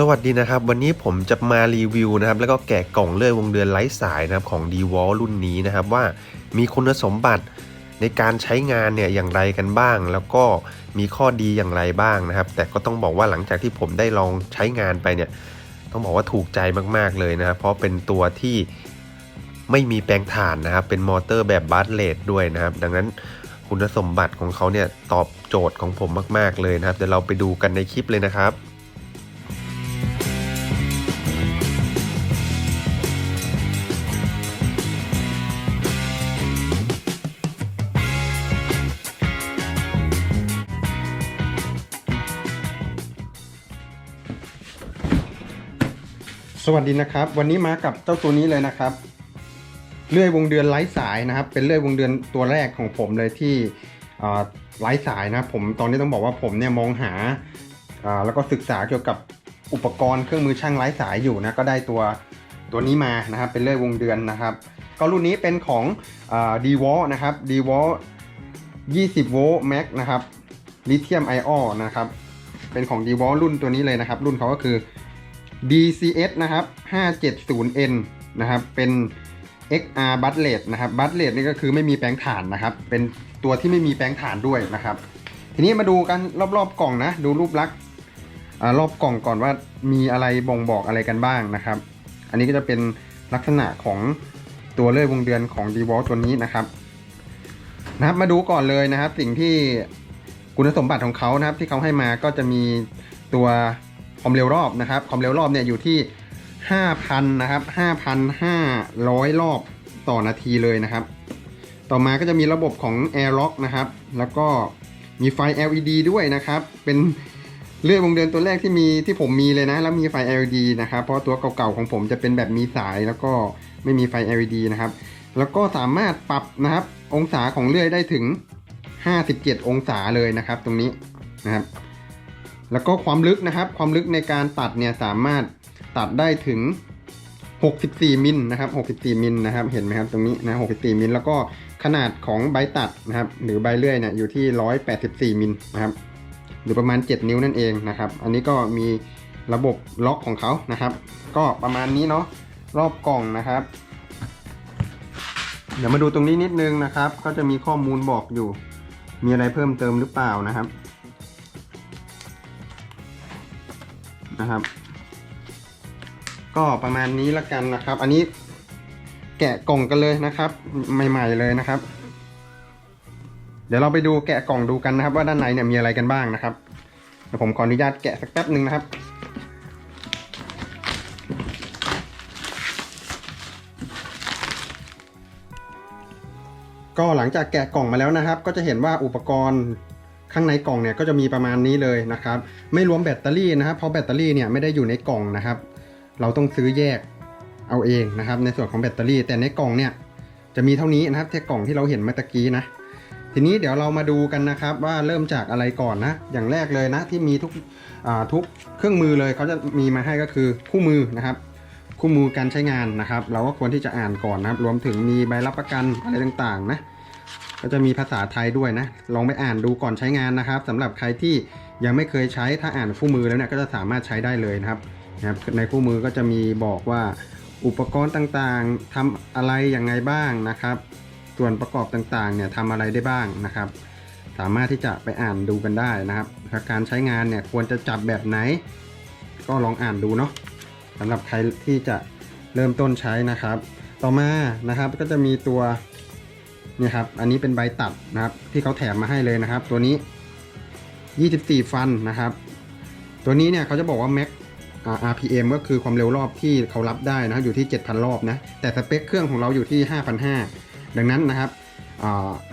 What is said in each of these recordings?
สวัสดีนะครับ วันนี้ผมจะมารีวิวนะครับ แล้วก็แกะกล่องเลื่อยวงเดือนไร้สายนะครับของ d w a l รุ่นนี้นะครับ ว่ามีคุณสมบัติในการใช้งานเนี่ยอย่างไรกันบ้าง แล้วก็มีข้อดีอย่างไรบ้างนะครับ แต่ก็ต้องบอกว่าหลังจากที่ผมได้ลองใช้งานไปเนี่ย ต้องบอกว่าถูกใจมากๆเลยนะครับ เพราะเป็นตัวที่ไม่มีแปลงถ่านนะครับ เป็นมอเตอร์แบบบัสเลดด้วยนะครับ ดังนั้นคุณสมบัติของเขาเนี่ยตอบโจทย์ของผมมาก ๆเลยนะครับเดี๋ยวเราไปดูกันในคลิปเลยนะครับ สวัสดีนะครับ วันนี้มากับเจ้าตัวนี้เลยนะครับ เลื่อยวงเดือนไร้สายนะครับ เป็นเลื่อยวงเดือนตัวแรกของผมเลยที่ไร้สายนะผมตอนนี้ต้องบอกว่าผมเนี่ยมองหาาแล้วก็ศึกษาเกี่ยวกับอุปกรณ์เครื่องมือช่างไร้สายอยู่นะก็ได้ตัวตัวนี้มานะครับ เป็นเลื่อยวงเดือนนะครับ ก็รุ่นนี้เป็นของดีวอลนะครับดีวอล20 โวลต์แม็กนะครับลิเธียมไอออนะครับเป็นของ d w a l รุ่นตัวนี้เลยนะครับ รุ่นเขาก็คือ DCS นะครับ 570N นะครับ เป็น XR b u t l e t นะครับ b u t l e t นี่ก็คือไม่มีแปลงถ่านนะครับ เป็นตัวที่ไม่มีแปลงถ่านด้วยนะครับ ทีนี้มาดูกันรอบๆกล่องนะ ดูรูปลักษณ์รอบกล่องก่อนว่ามีอะไรบ่งบอกอะไรกันบ้างนะครับ อันนี้ก็จะเป็นลักษณะของตัวเลื่อยวงเดือนของ d w a l ตัวนี้นะครับนะครับมาดูก่อนเลยนะครับ สิ่งที่คุณสมบัติของเขานะครับ ที่เขาให้มาก็จะมีตัว ความเร็วรอบนะครับ ความเร็วรอบเนี่ยอยู่ที่ 5,000 นะครับ 5,500 รอบต่อนาทีเลยนะครับ ต่อมาก็จะมีระบบของ Air Lock นะครับ แล้วก็มีไฟ LED ด้วยนะครับ เป็นเลื่อยวงเดือนตัวแรกที่มีที่ผมมีเลยนะ แล้วมีไฟ LED นะครับ เพราะตัวเก่าๆของผมจะเป็นแบบมีสายแล้วก็ไม่มีไฟ LED นะครับ แล้วก็สามารถปรับนะครับ องศาของเลื่อยได้ถึง 57 องศาเลยนะครับ ตรงนี้นะครับ แล้วก็ความลึกนะครับ ความลึกในการตัดเนี่ยสามารถตัดได้ถึง 64 มิลนะครับ 64 มิลนะครับ เห็นไหมครับตรงนี้นะ 64 มิลแล้วก็ขนาดของใบตัดนะครับ หรือใบเลื่อยเนี่ยอยู่ที่ 184 มิลนะครับ หรือประมาณ 7 นิ้วนั่นเองนะครับ อันนี้ก็มีระบบล็อกของเขานะครับ ก็ประมาณนี้เนาะรอบกล่องนะครับ เดี๋ยวมาดูตรงนี้นิดนึงนะครับ ก็จะมีข้อมูลบอกอยู่ มีอะไรเพิ่มเติมหรือเปล่านะครับ นะครับ ก็ประมาณนี้ละกันนะครับ อันนี้แกะกล่องกันเลยนะครับ ใหม่ ๆเลยนะครับ เดี๋ยวเราไปดูแกะกล่องดูกันนะครับ ว่าด้านในเนี่ยมีอะไรกันบ้างนะครับเดี๋ยวผมขออนุญาตแกะสักแป๊บหนึ่งนะครับก็หลังจากแกะกล่องมาแล้วนะครับ ก็จะเห็นว่าอุปกรณ์ข้างในกล่องเนี่ยก็จะมีประมาณนี้เลยนะครับ ไม่รวมแบตเตอรี่นะครับเพราะแบตเตอรี่เนี่ยไม่ได้อยู่ในกล่องนะครับ เราต้องซื้อแยกเอาเองนะครับ ในส่วนของแบตเตอรี่ แต่ในกล่องเนี่ยจะมีเท่านี้นะครับแค่กล่องที่เราเห็นเมื่อตะกี้นะ ทีนี้เดี๋ยวเรามาดูกันนะครับ ว่าเริ่มจากอะไรก่อนนะ อย่างแรกเลยนะที่มีทุกทุกเครื่องมือเลยเขาจะมีมาให้ก็คือคู่มือนะครับ คู่มือการใช้งานนะครับ เราก็ควรที่จะอ่านก่อนนะครับ รวมถึงมีใบรับประกันอะไรต่างๆนะก็จะมีภาษาไทยด้วยนะ ลองไปอ่านดูก่อนใช้งานนะครับสำหรับใครที่ ยังไม่เคยใช้ถ้าอ่านคู่มือแล้วเนี่ยก็จะสามารถใช้ได้เลยนะครับนะครับในคู่มือก็จะมีบอกว่าอุปกรณ์ต่างๆทำอะไรยังไงบ้างนะครับ ส่วนประกอบต่างๆเนี่ยทำอะไรได้บ้างนะครับ สามารถที่จะไปอ่านดูกันได้นะครับาการใช้งานเนี่ยควรจะจับแบบไหน ก็ลองอ่านดูเนาะสำหรับใครที่จะเริ่มต้นใช้นะครับ ต่อมานะครับก็จะมีตัวนี่ครับ อันนี้เป็นใบตัดนะครับ ที่เขาแถมมาให้เลยนะครับ ตัวนี้ 24 ฟันนะครับ ตัวนี้เนี่ยเขาจะบอกว่า Max RPM ก็คือความเร็วรอบที่เขารับได้นะครับอยู่ที่ 7,000 รอบนะ แต่สเปคเครื่องของเราอยู่ที่ 5,500 ดังนั้นนะครับ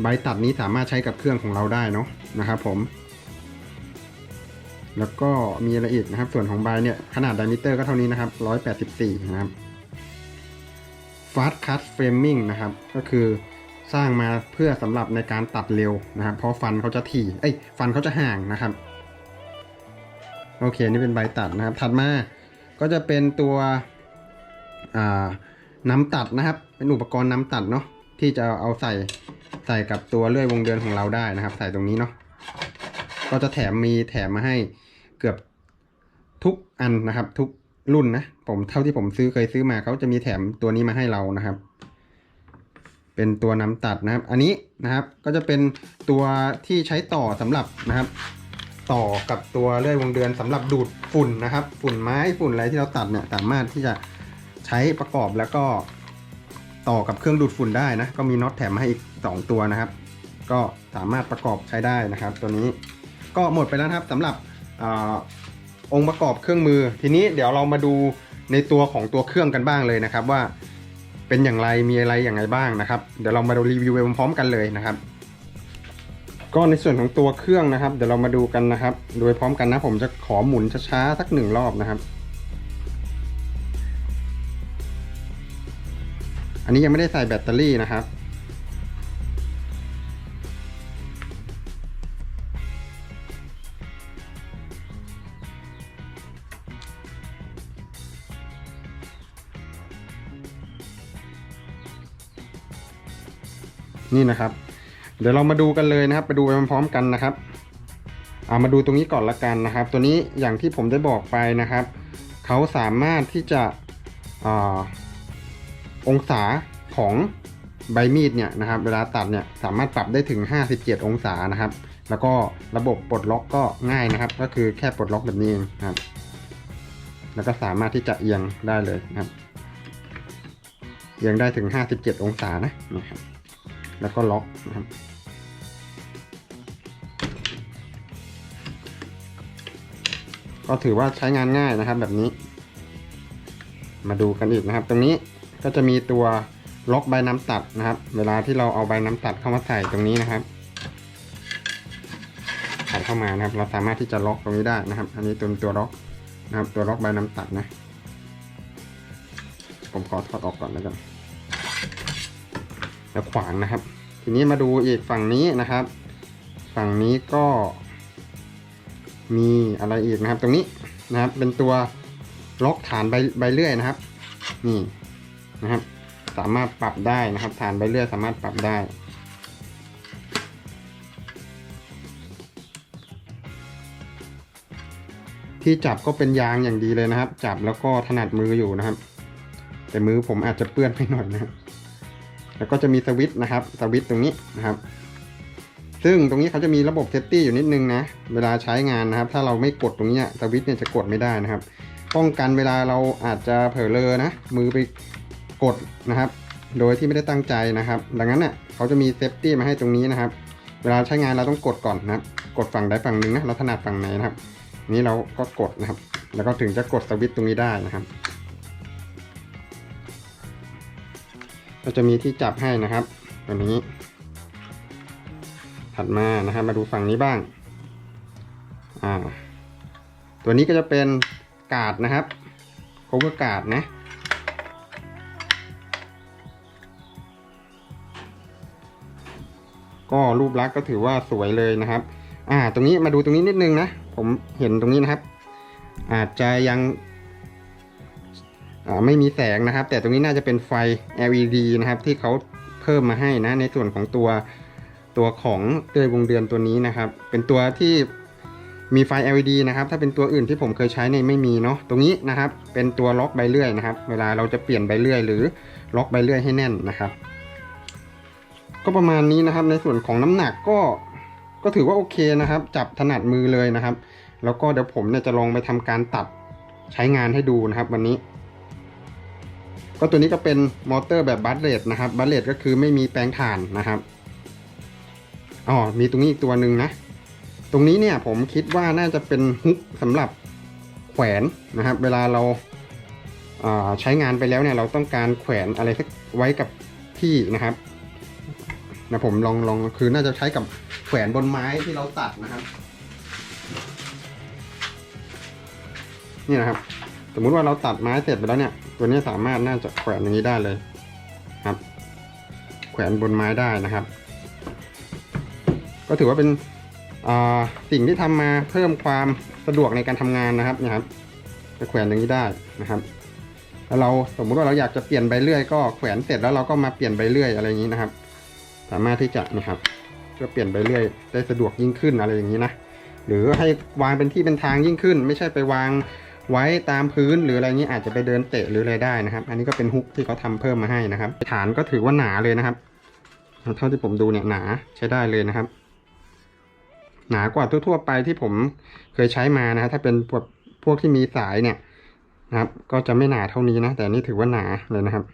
ใบตัดนี้สามารถใช้กับเครื่องของเราได้เนาะนะครับผม แล้วก็มีอะไรอีกนะครับ ส่วนของใบเนี่ยขนาดไดมิเตอร์ก็เท่านี้นะครับ 184 นะครับ Fast Cut Framing นะครับ ก็คือ สร้างมาเพื่อสำหรับในการตัดเร็วนะครับ เพราะฟันเขาจะถี่เอ้ยฟันเขาจะห่างนะครับโอเคนี่เป็นใบตัดนะครับ ถัดมาก็จะเป็นตัวน้ำตัดนะครับ เป็นอุปกรณ์น้ำตัดเนาะที่จะเอาใส่ใส่กับตัวเลื่อยวงเดือนของเราได้นะครับ ใส่ตรงนี้เนาะก็จะแถมมีแถมมาให้เกือบทุกอันนะครับ ทุกรุ่นนะผมเท่าที่ผมซื้อเคยซื้อมาเขาจะมีแถมตัวนี้มาให้เรานะครับ เป็นตัวนำตัดนะครับ อันนี้นะครับก็จะเป็นตัวที่ใช้ต่อสำหรับนะครับ ต่อกับตัวเลื่อยวงเดือนสำหรับดูดฝุ่นนะครับ ฝุ่นไม้ฝุ่นอะไรที่เราตัดเนี่ยสามารถที่จะใช้ประกอบแล้วก็ต่อกับเครื่องดูดฝุ่นได้นะ ก็มีน็อตแถมมาให้อีก 2 ตัวนะครับ ก็สามารถประกอบใช้ได้นะครับ ตัวนี้ก็หมดไปแล้วครับสำหรับอองค์ประกอบเครื่องมือ ทีนี้เดี๋ยวเรามาดูในตัวของตัวเครื่องกันบ้างเลยนะครับว่า เป็นอย่างไรมีอะไรอย่างไรบ้างนะครับ เดี๋ยวเรามาดูรีวิวไปพร้อมๆกันเลยนะครับ ก็ในส่วนของตัวเครื่องนะครับ เดี๋ยวเรามาดูกันนะครับ โดยพร้อมกันนะผมจะขอหมุนช้าๆสักหนึ่งรอบนะครับ อันนี้ยังไม่ได้ใส่แบตเตอรี่นะครับ นี่นะครับ เดี๋ยวเรามาดูกันเลยนะครับ ไปดูไปพร้อมๆกันนะครับเอามาดูตรงนี้ก่อนละกันนะครับ ตัวนี้อย่างที่ผมได้บอกไปนะครับเขาสามารถที่จะอองศาของใบมีดเนี่ยนะครับ เวลาตัดเนี่ยสามารถปรับได้ถึง 57 องศานะครับ แล้วก็ระบบปลดล็อกก็ง่ายนะครับ ก็คือแค่ปลดล็อกแบบนี้เองครับ แล้วก็สามารถที่จะเอียงได้เลยนะครับเอียงได้ถึง 57 องศานะนะครับ แล้วก็ล็อกนะครับ ก็ถือว่าใช้งานง่ายนะครับแบบนี้ มาดูกันอีกนะครับ ตรงนี้ก็จะมีตัวล็อกใบน้ำตัดนะครับ เวลาที่เราเอาใบน้ำตัดเข้ามาใส่ตรงนี้นะครับใส่เข้ามานะครับ เราสามารถที่จะล็อกตรงนี้ได้นะครับ อันนี้ตัวตัวล็อกนะครับ ตัวล็อกใบน้ำตัดนะ ผมขอถอดออกก่อนแล้วกัน แล้วขวางนะครับ ทีนี้มาดูอีกฝั่งนี้นะครับ ฝั่งนี้ก็มีอะไรอีกนะครับ ตรงนี้นะครับ เป็นตัวล็อกฐานใบใบเลื่อยนะครับ นี่นะครับ สามารถปรับได้นะครับ ฐานใบเลื่อยสามารถปรับได้ที่จับก็เป็นยางอย่างดีเลยนะครับ จับแล้วก็ถนัดมืออยู่นะครับ แต่มือผมอาจจะเปื้อนไปหน่อยนะครับ แล้วก็จะมีสวิตช์นะครับสวิตช์ตรงนี้นะครับ ซึ่งตรงนี้เขาจะมีระบบเซฟตี้อยู่นิดนึงนะเวลาใช้งานนะครับ ถ้าเราไม่กดตรงนี้สวิตช์เนี่ยจะกดไม่ได้นะครับ ป้องกันเวลาเราอาจจะเผลอเลอนะมือไปกดนะครับ โดยที่ไม่ได้ตั้งใจนะครับ ดังนั้นเนี่ยเขาจะมีเซฟตี้มาให้ตรงนี้นะครับ เวลาใช้งานเราต้องกดก่อนนะครับ กดฝั่งใดฝั่งหนึ่งนะเราถนัดฝั่งไหนนะครับ นี้เราก็กดนะครับ แล้วก็ถึงจะกดสวิตช์ตรงนี้ได้นะครับ ก็จะมีที่จับให้นะครับตัวนี้ ถัดมานะครับ มาดูฝั่งนี้บ้าง อ่า ตัวนี้ก็จะเป็นกาดนะครับ cover กาดนะก็รูปลักษณ์ก็ถือว่าสวยเลยนะครับ อ่า ตรงนี้มาดูตรงนี้นิดนึงนะ ผมเห็นตรงนี้นะครับ อาจจะยัง ไม่มีแสงนะครับ แต่ตรงนี้น่าจะเป็นไฟ LED นะครับ ที่เขาเพิ่มมาให้นะในส่วนของตัวตัวของเตยวงเดือนตัวนี้นะครับ เป็นตัวที่มีไฟ LED นะครับ ถ้าเป็นตัวอื่นที่ผมเคยใช้เนี่ยไม่มีเนาะ ตรงนี้นะครับ เป็นตัวล็อกใบเลื่อยนะครับ เวลาเราจะเปลี่ยนใบเลื่อยหรือล็อกใบเลื่อยให้แน่นนะครับ ก็ประมาณนี้นะครับ ในส่วนของน้ำหนักก็ ก็ถือว่าโอเคนะครับ จับถนัดมือเลยนะครับ แล้วก็เดี๋ยวผมเนี่ยจะลองไปทำการตัดใช้งานให้ดูนะครับ วันนี้ ก็ตัวนี้ก็เป็นมอเตอร์แบบบัตเลตนะครับบัตเลตก็คือไม่มีแปลงถ่านนะครับอ๋อมีตรงนี้อีกตัวหนึ่งนะ ตรงนี้เนี่ยผมคิดว่าน่าจะเป็นฮุกสำหรับแขวนนะครับ เวลาเราอ่าใช้งานไปแล้วเนี่ยเราต้องการแขวนอะไรสักไว้กับที่นะครับนะผมลองลองคือน่าจะใช้กับแขวนบนไม้ที่เราตัดนะครับ นี่นะครับ สมมุติว่าเราตัดไม้เสร็จไปแล้วเนี่ย ตัวนี้สามารถน่าจะแขวนอย่างนี้ได้เลยครับ แขวนบนไม้ได้นะครับ ก็ถือว่าเป็นอ่าสิ่งที่ทำมาเพิ่มความสะดวกในการทำงานนะครับนี่ครับจะแขวนอย่างนี้ได้นะครับแล้วเราสมมุติว่าเราอยากจะเปลี่ยนใบเลื่อยก็แขวนเสร็จแล้วเราก็มาเปลี่ยนใบเลื่อยอะไรอย่างนี้นะครับ สามารถที่จะนะครับเพื่อเปลี่ยนใบเลื่อยได้สะดวกยิ่งขึ้นอะไรอย่างนี้นะหรือให้วางเป็นที่เป็นทางยิ่งขึ้น ไม่ใช่ไปวาง ไว้ตามพื้นหรืออะไรเงี้ยอาจจะไปเดินเตะหรืออะไรได้นะครับ อันนี้ก็เป็นฮุกที่เขาทำเพิ่มมาให้นะครับ ฐานก็ถือว่าหนาเลยนะครับ เท่าที่ผมดูเนี่ยหนาใช้ได้เลยนะครับ หนากว่าทั่วๆไปที่ผมเคยใช้มานะถ้าเป็นพวกพวกที่มีสายเนี่ยนะครับ ก็จะไม่หนาเท่านี้นะ แต่นี่ถือว่าหนาเลยนะครับ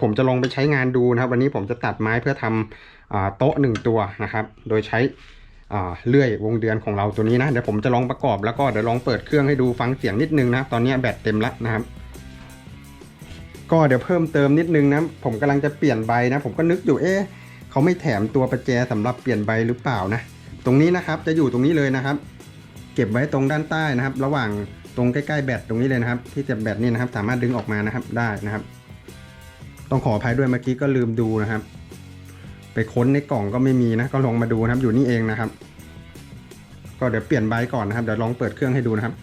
ผมจะลองไปใช้งานดูนะครับ วันนี้ผมจะตัดไม้เพื่อทำโต๊ะหนึ่งตัวนะครับ โดยใช้ เลื่อยวงเดือนของเราตัวนี้นะ เดี๋ยวผมจะลองประกอบแล้วก็เดี๋ยวลองเปิดเครื่องให้ดูฟังเสียงนิดนึงนะตอนนี้แบตเต็มแล้วนะครับ ก็เดี๋ยวเพิ่มเติมนิดนึงนะผมกำลังจะเปลี่ยนใบนะ ผมก็นึกอยู่เอ๊ะเขาไม่แถมตัวประแจสำหรับเปลี่ยนใบหรือเปล่านะ ตรงนี้นะครับจะอยู่ตรงนี้เลยนะครับ เก็บไว้ตรงด้านใต้นะครับ ระหว่างตรงใกล้ๆแบตตรงนี้เลยนะครับ ที่จะแบตนี่นะครับ สามารถดึงออกมานะครับได้นะครับ ต้องขออภัยด้วยเมื่อกี้ก็ลืมดูนะครับ ไปค้นในกล่องก็ไม่มีนะ ก็ลองมาดูนะครับ อยู่นี่เองนะครับ ก็เดี๋ยวเปลี่ยนใบก่อนนะครับ เดี๋ยวลองเปิดเครื่องให้ดูนะครับ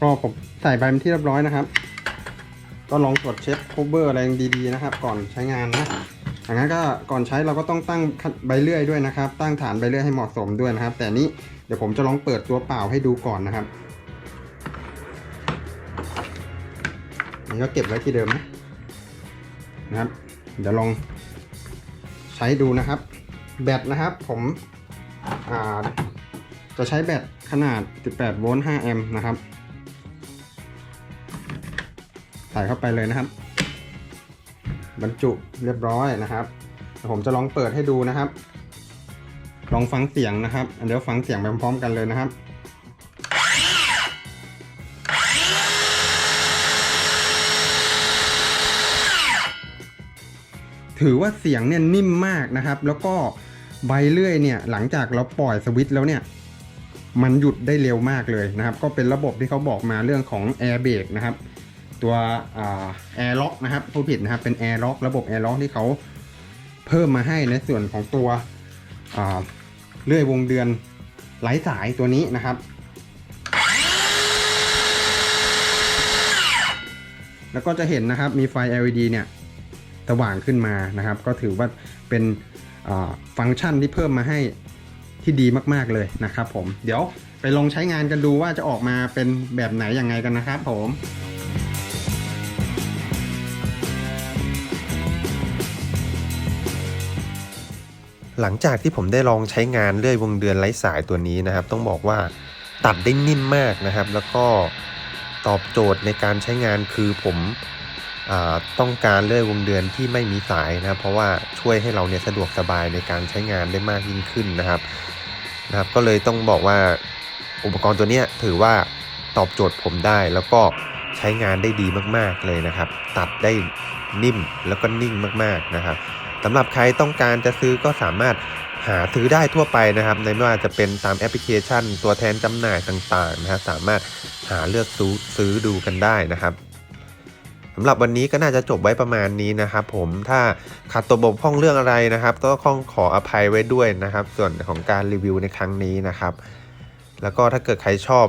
ก็ผมใส่ใบเป็นที่เรียบร้อยนะครับ ก็ลองตรวจเช็คโคเวอร์อะไรดีๆนะครับ ก่อนใช้งานนะอย่างนั้นก็ก่อนใช้เราก็ต้องตั้งใบเลื่อยด้วยนะครับ ตั้งฐานใบเลื่อยให้เหมาะสมด้วยนะครับ แต่นี้เดี๋ยวผมจะลองเปิดตัวเปล่าให้ดูก่อนนะครับนี่ก็เก็บไว้ที่เดิมนะ นะครับ เดี๋ยวลองใช้ดูนะครับ แบตนะครับผมจะใช้แบตขนาด 18 โวลต์ 5 แอมป์นะครับ ใส่เข้าไปเลยนะครับ บรรจุเรียบร้อยนะครับผมจะลองเปิดให้ดูนะครับ ลองฟังเสียงนะครับ เดี๋ยวฟังเสียงไปพร้อมๆกันเลยนะครับ ถือว่าเสียงเนี่ยนิ่มมากนะครับ แล้วก็ใบเลื่อยเนี่ยหลังจากเราปล่อยสวิตช์แล้วเนี่ยมันหยุดได้เร็วมากเลยนะครับ ก็เป็นระบบที่เขาบอกมาเรื่องของ Air b r a k นะครับ ตัวแอร์ล็อกนะครับผู้ผิดนะครับเป็นแอร์ล็อกระบบแอร์ล็อกที่เขาเพิ่มมาให้ในส่วนของตัวเลื่อยวงเดือนไร้สายตัวนี้นะครับ แล้วก็จะเห็นนะครับมีไฟ LED เนี่ย สว่างขึ้นมานะครับ ก็ถือว่าเป็นฟังก์ชันที่เพิ่มมาให้ที่ดีมากๆเลยนะครับผมเดี๋ยวไปลองใช้งานกันดูว่าจะออกมาเป็นแบบไหนยังไงกันนะครับผมหลังจากที่ผมได้ลองใช้งานเลื่อยวงเดือนไร้สายตัวนี้นะครับ ต้องบอกว่าตัดได้นิ่มมากนะครับ แล้วก็ตอบโจทย์ในการใช้งานคือผม ต้องการเลื่อยวงเดือนที่ไม่มีสายนะครับเพราะว่าช่วยให้เราเนี่ยสะดวกสบายในการใช้งานได้มากยิ่งขึ้นนะครับนะครับ ก็เลยต้องบอกว่าอุปกรณ์ตัวเนี้ยถือว่าตอบโจทย์ผมได้แล้วก็ใช้งานได้ดีมากๆเลยนะครับ ตัดได้นิ่มแล้วก็นิ่งมากๆนะครับสำหรับใครต้องการจะซื้อก็สามารถหาซื้อได้ทั่วไปนะครับ ในไม่ว่าจะเป็นตามแอปพลิเคชัน ตัวแทนจำหน่ายต่างๆนะครับสามารถหาเลือกซื้อซื้อดูกันได้นะครับ สำหรับวันนี้ก็น่าจะจบไว้ประมาณนี้นะครับผมถ้าขาดตัวบกพร่องเรื่องอะไรนะครับก็ต้องขออภัยไว้ด้วยนะครับ ส่วนของการรีวิวในครั้งนี้นะครับ แล้วก็ถ้าเกิดใครชอบ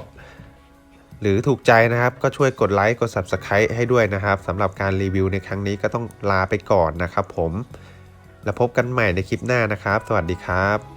หรือถูกใจนะครับ ก็ช่วยกดไลค์กด Subscribe ให้ด้วยนะครับสำหรับการรีวิวในครั้งนี้ก็ต้องลาไปก่อนนะครับ ผม แล้วพบกันใหม่ในคลิปหน้านะครับ สวัสดีครับ